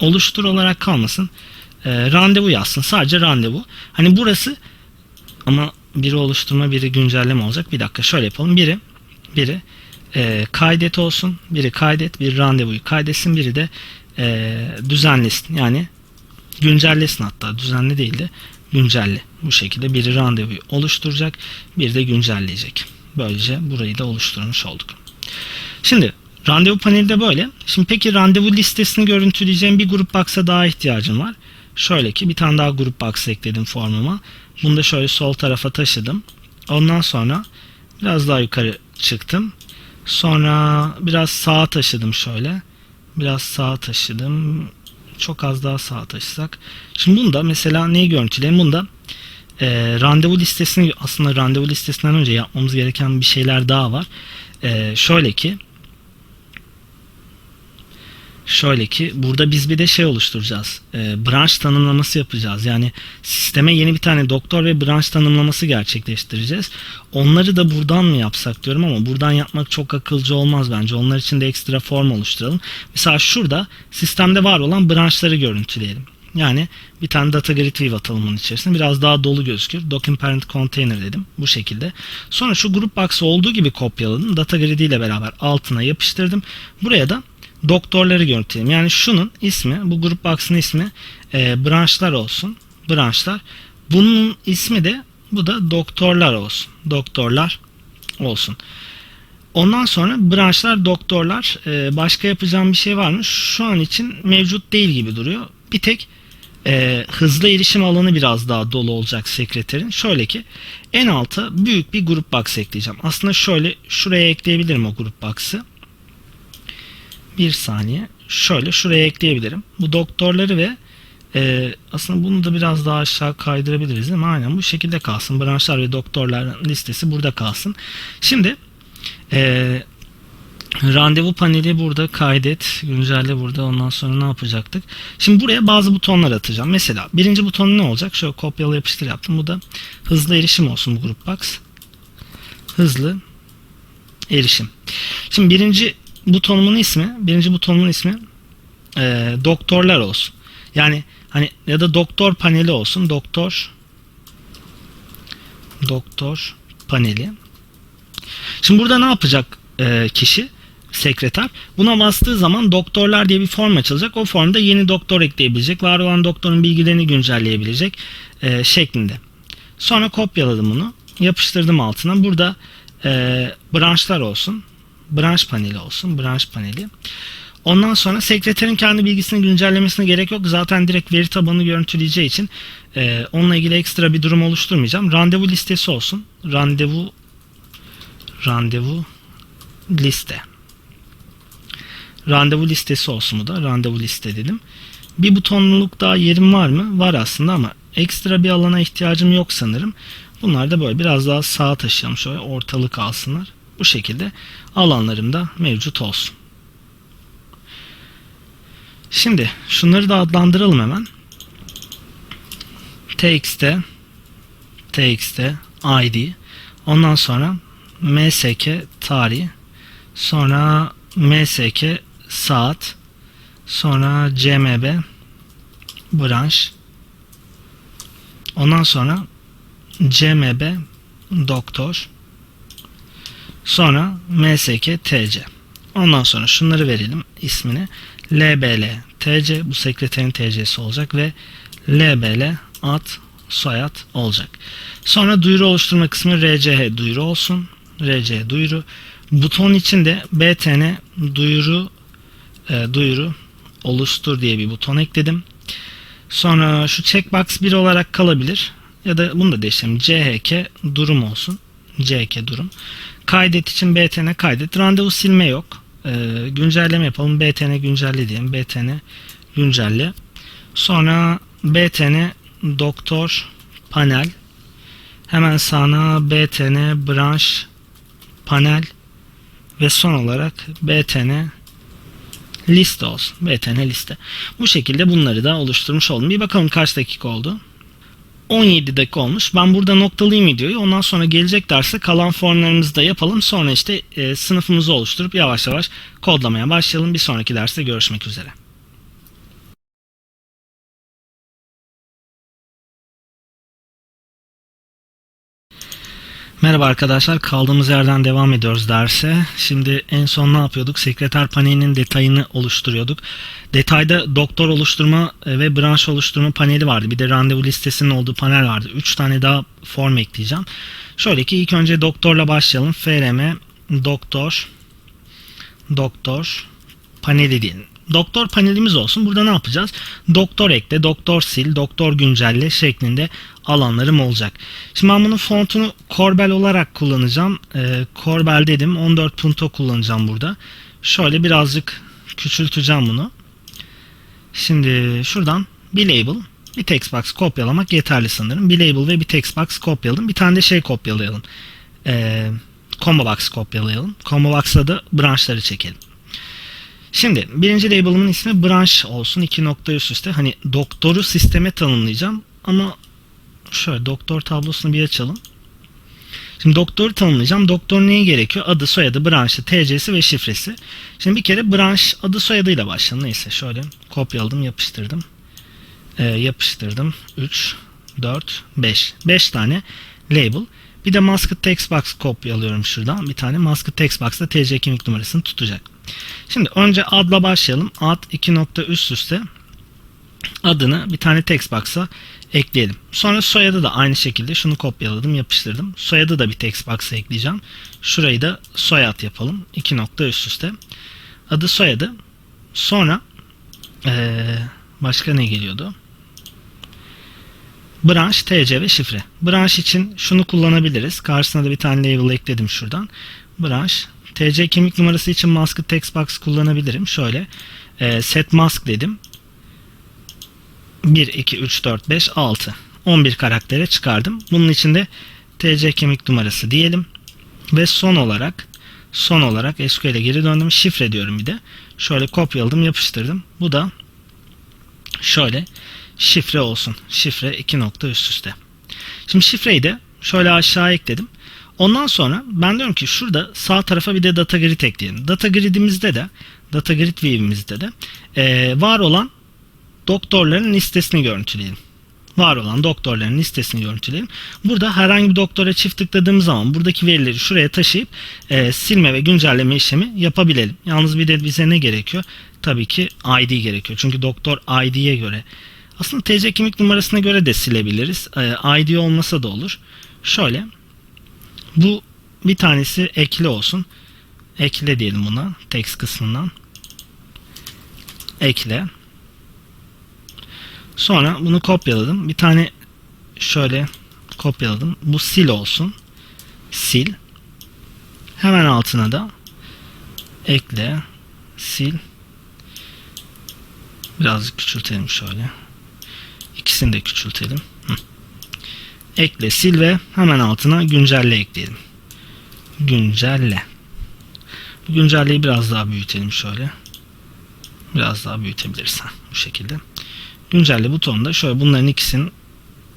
oluştur olarak kalmasın. E, randevu yazsın. Sadece randevu. Hani burası ama biri oluşturma biri güncelleme olacak. Bir dakika şöyle yapalım. Biri biri e, kaydet olsun. Biri kaydet. Bir randevuyu kaydetsin. Biri de e, düzenlesin. Yani güncellesin hatta. Düzenli değil de güncelle. Bu şekilde biri randevuyu oluşturacak. Bir de güncelleyecek. Böylece burayı da oluşturmuş olduk. Şimdi randevu paneli de böyle. Şimdi peki randevu listesini görüntüleyeceğim bir grup box'a daha ihtiyacım var. Şöyle ki bir tane daha grup box ekledim formuma. Bunu da şöyle sol tarafa taşıdım. Ondan sonra biraz daha yukarı çıktım. Sonra biraz sağa taşıdım şöyle. Biraz sağa taşıdım. Çok az daha sağa taşısak. Şimdi bunda mesela neyi görüntüleyelim? Bunda e, randevu listesini aslında randevu listesinden önce yapmamız gereken bir şeyler daha var. E, şöyle ki Şöyle ki burada biz bir de şey oluşturacağız. E, branş tanımlaması yapacağız. Yani sisteme yeni bir tane doktor ve branş tanımlaması gerçekleştireceğiz. Onları da buradan mı yapsak diyorum ama buradan yapmak çok akılcı olmaz bence. Onlar için de ekstra form oluşturalım. Mesela şurada sistemde var olan branşları görüntüleyelim. Yani bir tane data grid view atalım bunun içerisine. Biraz daha dolu gözükür. Document parent container dedim. Bu şekilde. Sonra şu group box'ı olduğu gibi kopyaladım. Data grid ile beraber altına yapıştırdım. Buraya da doktorları görüntüleyelim. Yani şunun ismi, bu grup box'ın ismi e, branşlar olsun. Branşlar. Bunun ismi de bu da doktorlar olsun. Doktorlar olsun. Ondan sonra branşlar, doktorlar. E, başka yapacağım bir şey var mı? Şu an için mevcut değil gibi duruyor. Bir tek e, hızlı erişim alanı biraz daha dolu olacak sekreterin. Şöyle ki en alta büyük bir grup box ekleyeceğim. Aslında şöyle şuraya ekleyebilirim o grup box'ı. Bir saniye. Şöyle şuraya ekleyebilirim. Bu doktorları ve e, aslında bunu da biraz daha aşağı kaydırabiliriz değil mi? Aynen bu şekilde kalsın. Branşlar ve doktorların listesi burada kalsın. Şimdi e, randevu paneli burada kaydet. Güncelle burada. Ondan sonra ne yapacaktık? Şimdi buraya bazı butonlar atacağım. Mesela birinci butonu ne olacak? Şöyle kopyala yapıştır yaptım. Bu da hızlı erişim olsun bu grup box. Hızlı erişim. Şimdi birinci butonumun ismi, birinci butonumun ismi e, doktorlar olsun. Yani hani ya da doktor paneli olsun. Doktor doktor paneli. Şimdi burada ne yapacak e, kişi? Sekreter. Buna bastığı zaman doktorlar diye bir form açılacak. O formda yeni doktor ekleyebilecek. Var olan doktorun bilgilerini güncelleyebilecek e, şeklinde. Sonra kopyaladım bunu. Yapıştırdım altına. Burada e, branşlar olsun branş paneli olsun. Branş paneli. Ondan sonra sekreterin kendi bilgisini güncellemesine gerek yok. Zaten direkt veri tabanı görüntüleyeceği için e, onunla ilgili ekstra bir durum oluşturmayacağım. Randevu listesi olsun. Randevu randevu liste. Randevu listesi olsun bu da. Randevu liste dedim. Bir butonluluk daha yerim var mı? Var aslında ama ekstra bir alana ihtiyacım yok sanırım. Bunlar da böyle biraz daha sağa taşıyalım. Şöyle ortalık alsınlar. Bu şekilde alanlarımda mevcut olsun. Şimdi şunları da adlandıralım hemen. txt txt id ondan sonra msk tarih sonra msk saat sonra cmb branş ondan sonra cmb doktor Sonra MSK TC. Ondan sonra şunları verelim ismini. LBL TC bu sekreterin TC'si olacak ve LBL ad soyad olacak. Sonra duyuru oluşturma kısmı RCH duyuru olsun. RC duyuru. Buton içinde BTN duyuru e, duyuru oluştur diye bir buton ekledim. Sonra şu checkbox 1 olarak kalabilir. Ya da bunu da değiştirelim. CHK durum olsun. CHK durum. Kaydet için BTN kaydet. Randevu silme yok. Ee, güncelleme yapalım. BTN güncelle diyelim. BTN güncelle. Sonra BTN doktor panel. Hemen sağına BTN branş panel ve son olarak BTN liste olsun. BTN liste. Bu şekilde bunları da oluşturmuş oldum. Bir bakalım kaç dakika oldu. 17 dakika olmuş. Ben burada noktalayayım videoyu. Ondan sonra gelecek derste kalan formlarımızı da yapalım. Sonra işte e, sınıfımızı oluşturup yavaş yavaş kodlamaya başlayalım. Bir sonraki derste görüşmek üzere. Merhaba arkadaşlar. Kaldığımız yerden devam ediyoruz derse. Şimdi en son ne yapıyorduk? Sekreter panelinin detayını oluşturuyorduk. Detayda doktor oluşturma ve branş oluşturma paneli vardı. Bir de randevu listesinin olduğu panel vardı. 3 tane daha form ekleyeceğim. Şöyle ki ilk önce doktorla başlayalım. FRM doktor doktor paneli diyelim. Doktor panelimiz olsun. Burada ne yapacağız? Doktor ekle, doktor sil, doktor güncelle şeklinde alanlarım olacak. Şimdi ben bunun fontunu Corbel olarak kullanacağım. Ee, Corbel dedim. 14 punto kullanacağım burada. Şöyle birazcık küçülteceğim bunu. Şimdi şuradan bir label, bir text box kopyalamak yeterli sanırım. Bir label ve bir text box kopyaladım. Bir tane de şey kopyalayalım. Ee, combo box kopyalayalım. Combo box'la da branşları çekelim. Şimdi birinci label'ımın ismi branş olsun. iki nokta üst üste. Hani doktoru sisteme tanımlayacağım. Ama şöyle doktor tablosunu bir açalım. Şimdi doktoru tanımlayacağım. Doktor neye gerekiyor? Adı, soyadı, branşı, TC'si ve şifresi. Şimdi bir kere branş adı soyadıyla başlayalım. Neyse şöyle kopyaladım, yapıştırdım. Ee, yapıştırdım. 3, 4, 5. 5 tane label. Bir de masked text box kopyalıyorum şuradan. Bir tane masked text box'ta TC kimlik numarasını tutacak. Şimdi önce adla başlayalım. Ad 2 nokta üst üste adını bir tane text box'a ekleyelim. Sonra soyadı da aynı şekilde şunu kopyaladım yapıştırdım. Soyadı da bir text box'a ekleyeceğim. Şurayı da soyad yapalım. 2 nokta üst üste. Adı soyadı. Sonra ee, başka ne geliyordu? Branş, TC ve şifre. Branş için şunu kullanabiliriz. Karşısına da bir tane label ekledim şuradan. Branş, TC kimlik numarası için masked text box kullanabilirim. Şöyle e, set mask dedim. 1, 2, 3, 4, 5, 6. 11 karaktere çıkardım. Bunun içinde TC kimlik numarası diyelim. Ve son olarak son olarak SQL'e geri döndüm. Şifre diyorum bir de. Şöyle kopyaladım yapıştırdım. Bu da şöyle şifre olsun. Şifre 2 nokta üst üste. Şimdi şifreyi de şöyle aşağı ekledim. Ondan sonra ben diyorum ki şurada sağ tarafa bir de data grid ekleyelim. Data gridimizde de data grid view'imizde de e, var olan doktorların listesini görüntüleyelim. Var olan doktorların listesini görüntüleyelim. Burada herhangi bir doktora çift tıkladığımız zaman buradaki verileri şuraya taşıyıp e, silme ve güncelleme işlemi yapabilelim. Yalnız bir de bize ne gerekiyor? Tabii ki ID gerekiyor. Çünkü doktor ID'ye göre aslında TC kimlik numarasına göre de silebiliriz. E, ID olmasa da olur. Şöyle bu bir tanesi ekle olsun. Ekle diyelim buna text kısmından. Ekle. Sonra bunu kopyaladım. Bir tane şöyle kopyaladım. Bu sil olsun. Sil. Hemen altına da ekle, sil. Birazcık küçültelim şöyle. İkisini de küçültelim. Ekle, sil ve hemen altına güncelle ekleyelim. Güncelle. Bu güncelleyi biraz daha büyütelim şöyle. Biraz daha büyütebiliriz ha, bu şekilde. Güncelle butonunda şöyle bunların ikisini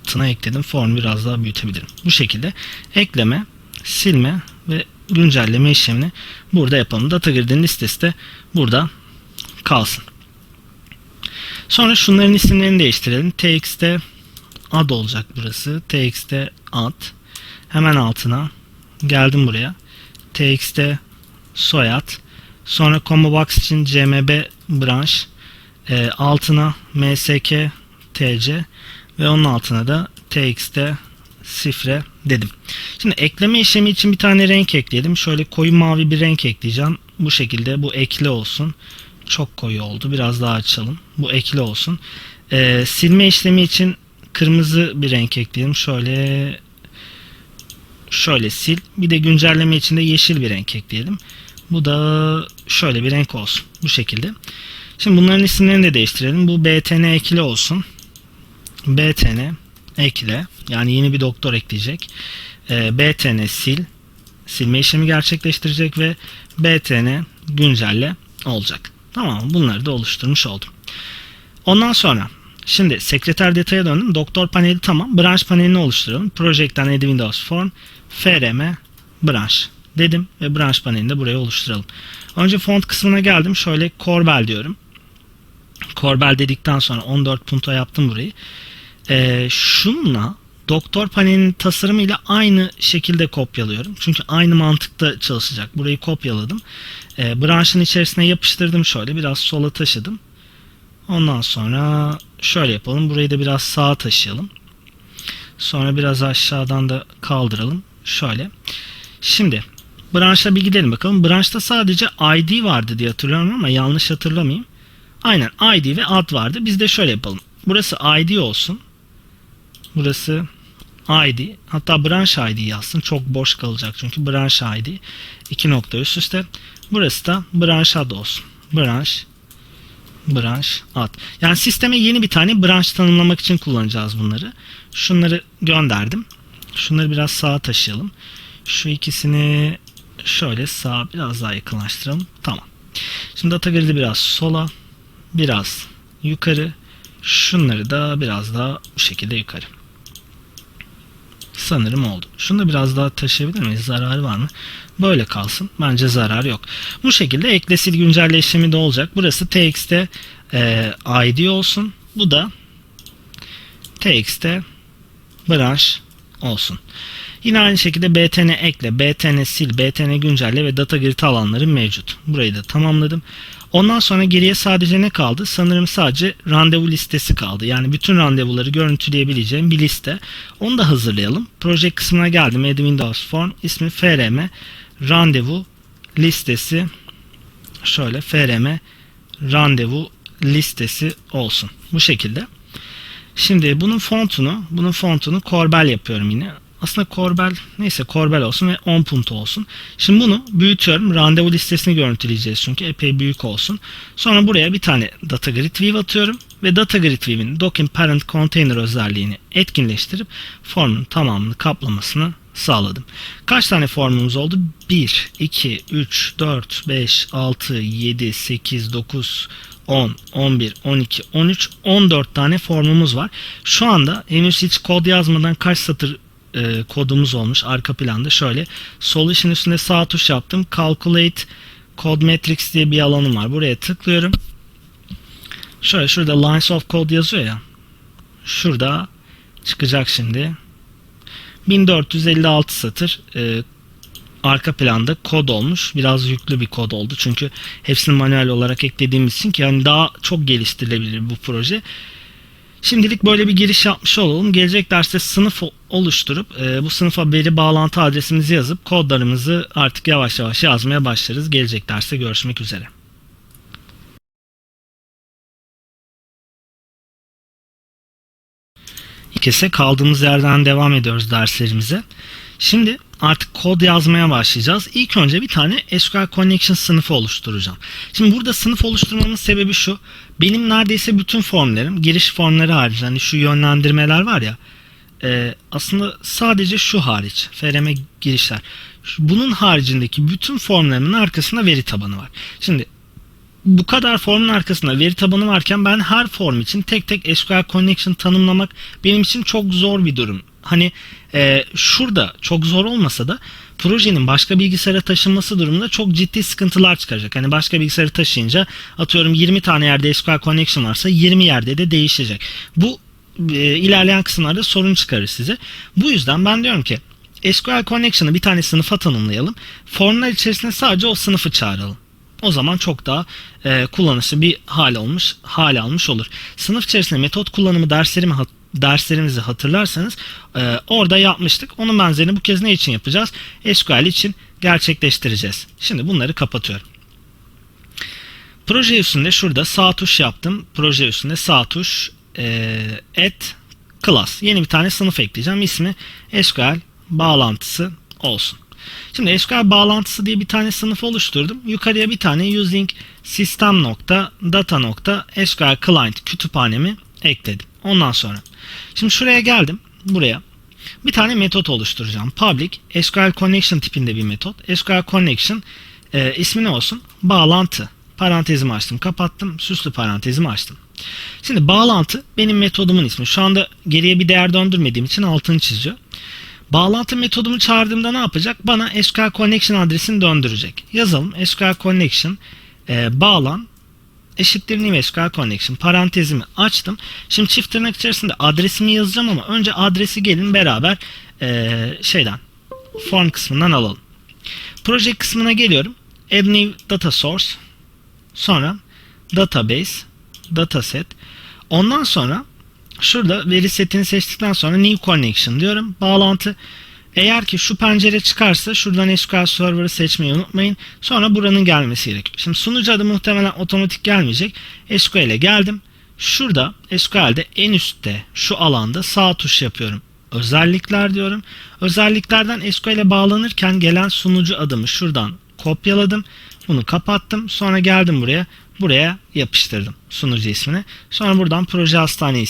tına ekledim. Form biraz daha büyütebilirim. Bu şekilde ekleme, silme ve güncelleme işlemini burada yapalım. Data Grid'in listesi de burada kalsın. Sonra şunların isimlerini değiştirelim. TX'te ad olacak burası. TX'te ad. Hemen altına geldim buraya. TX'te soyad. Sonra combo için CMB branş. E, altına MSK TC ve onun altına da TX'te sifre dedim. Şimdi ekleme işlemi için bir tane renk ekledim. Şöyle koyu mavi bir renk ekleyeceğim. Bu şekilde bu ekli olsun. Çok koyu oldu. Biraz daha açalım. Bu ekli olsun. Ee, silme işlemi için kırmızı bir renk ekleyelim. Şöyle şöyle sil. Bir de güncelleme için de yeşil bir renk ekleyelim. Bu da şöyle bir renk olsun. Bu şekilde. Şimdi bunların isimlerini de değiştirelim. Bu BTN ekli olsun. BTN ekle. Yani yeni bir doktor ekleyecek. E, BTN sil. Silme işlemi gerçekleştirecek ve BTN güncelle olacak. Tamam Bunları da oluşturmuş oldum. Ondan sonra şimdi sekreter detaya döndüm. Doktor paneli tamam. Branş panelini oluşturalım. Project'ten Add Windows Form FRM branş dedim ve branş panelini de buraya oluşturalım. Önce font kısmına geldim. Şöyle Corbel diyorum. Corbel dedikten sonra 14 punto yaptım burayı. Ee, şunla doktor panelinin tasarımıyla aynı şekilde kopyalıyorum. Çünkü aynı mantıkta çalışacak. Burayı kopyaladım. E, branşın içerisine yapıştırdım şöyle. Biraz sola taşıdım. Ondan sonra şöyle yapalım. Burayı da biraz sağa taşıyalım. Sonra biraz aşağıdan da kaldıralım. Şöyle. Şimdi branşa bir gidelim bakalım. Branşta sadece ID vardı diye hatırlıyorum ama yanlış hatırlamayayım. Aynen ID ve ad vardı. Biz de şöyle yapalım. Burası ID olsun. Burası ID. Hatta branş ID yazsın. Çok boş kalacak çünkü branş ID. iki nokta üst üste. Burası da branş ad olsun. Branş branş ad. Yani sisteme yeni bir tane branş tanımlamak için kullanacağız bunları. Şunları gönderdim. Şunları biraz sağa taşıyalım. Şu ikisini şöyle sağa biraz daha yakınlaştıralım. Tamam. Şimdi data grid'i biraz sola, biraz yukarı. Şunları da biraz daha bu şekilde yukarı. Sanırım oldu. Şunu da biraz daha taşıyabilir miyiz? Zararı var mı? Böyle kalsın. Bence zarar yok. Bu şekilde ekle sil güncelle işlemi de olacak. Burası txt'te e, id olsun. Bu da txt'te branş olsun. Yine aynı şekilde btn ekle, btn sil, btn güncelle ve data grid alanları mevcut. Burayı da tamamladım. Ondan sonra geriye sadece ne kaldı? Sanırım sadece randevu listesi kaldı. Yani bütün randevuları görüntüleyebileceğim bir liste. Onu da hazırlayalım. Proje kısmına geldim. Add Windows Form ismi frm randevu listesi şöyle frm randevu listesi olsun. Bu şekilde. Şimdi bunun fontunu, bunun fontunu Corbel yapıyorum yine. Aslında Corbel neyse Corbel olsun ve 10 punt olsun. Şimdi bunu büyütüyorum. Randevu listesini görüntüleyeceğiz çünkü epey büyük olsun. Sonra buraya bir tane data grid view atıyorum ve data grid view'in docking parent container özelliğini etkinleştirip formun tamamını kaplamasını sağladım. Kaç tane formumuz oldu? 1, 2, 3, 4, 5, 6, 7, 8, 9, 10, 11, 12, 13, 14 tane formumuz var. Şu anda henüz hiç kod yazmadan kaç satır e, kodumuz olmuş. Arka planda şöyle. Solution üstünde sağ tuş yaptım. Calculate code metrics diye bir alanım var. Buraya tıklıyorum. Şöyle şurada lines of code yazıyor ya. Şurada çıkacak şimdi. 1456 satır e, arka planda kod olmuş. Biraz yüklü bir kod oldu. Çünkü hepsini manuel olarak eklediğimiz için ki yani daha çok geliştirilebilir bu proje. Şimdilik böyle bir giriş yapmış olalım. Gelecek derste sınıf oluşturup e, bu sınıfa veri bağlantı adresimizi yazıp kodlarımızı artık yavaş yavaş yazmaya başlarız. Gelecek derste görüşmek üzere. İkisi kaldığımız yerden devam ediyoruz derslerimize. Şimdi artık kod yazmaya başlayacağız. İlk önce bir tane SQL Connection sınıfı oluşturacağım. Şimdi burada sınıf oluşturmamın sebebi şu. Benim neredeyse bütün formlarım, giriş formları hariç, hani şu yönlendirmeler var ya, e, aslında sadece şu hariç, FRM girişler. Bunun haricindeki bütün formlarımın arkasında veri tabanı var. Şimdi bu kadar formun arkasında veri tabanı varken ben her form için tek tek SQL Connection tanımlamak benim için çok zor bir durum. Hani e, şurada çok zor olmasa da projenin başka bilgisayara taşınması durumunda çok ciddi sıkıntılar çıkacak. Hani başka bilgisayarı taşıyınca atıyorum 20 tane yerde SQL Connection varsa 20 yerde de değişecek. Bu e, ilerleyen kısımlarda sorun çıkarır size. Bu yüzden ben diyorum ki SQL Connection'ı bir tane sınıfa tanımlayalım. Formlar içerisinde sadece o sınıfı çağıralım. O zaman çok daha e, kullanışlı bir hal olmuş, hal almış olur. Sınıf içerisinde metot kullanımı derslerimi hat derslerimizi hatırlarsanız e, orada yapmıştık. Onun benzerini bu kez ne için yapacağız? SQL için gerçekleştireceğiz. Şimdi bunları kapatıyorum. Proje üstünde şurada sağ tuş yaptım. Proje üstünde sağ tuş e, add class. Yeni bir tane sınıf ekleyeceğim. İsmi SQL bağlantısı olsun. Şimdi SQL bağlantısı diye bir tane sınıf oluşturdum. Yukarıya bir tane using system nokta data nokta SQL client kütüphanemi ekledim. Ondan sonra şimdi şuraya geldim. Buraya bir tane metot oluşturacağım. Public SQL connection tipinde bir metot. SQL connection e, ismi ne olsun? Bağlantı. Parantezimi açtım, kapattım. Süslü parantezimi açtım. Şimdi bağlantı benim metodumun ismi. Şu anda geriye bir değer döndürmediğim için altını çiziyor. Bağlantı metodumu çağırdığımda ne yapacak? Bana SQL connection adresini döndürecek. Yazalım SQL connection e, bağlan eşittir new SQL connection parantezimi açtım. Şimdi çift tırnak içerisinde adresimi yazacağım ama önce adresi gelin beraber eee, şeyden form kısmından alalım. Proje kısmına geliyorum. Add new data source. Sonra database, dataset. Ondan sonra şurada veri setini seçtikten sonra new connection diyorum. Bağlantı eğer ki şu pencere çıkarsa şuradan SQL Server'ı seçmeyi unutmayın. Sonra buranın gelmesi gerekiyor. Şimdi sunucu adı muhtemelen otomatik gelmeyecek. SQL'e geldim. Şurada SQL'de en üstte şu alanda sağ tuş yapıyorum. Özellikler diyorum. Özelliklerden SQL'e bağlanırken gelen sunucu adımı şuradan kopyaladım. Bunu kapattım. Sonra geldim buraya. Buraya yapıştırdım sunucu ismini. Sonra buradan proje hastaneyi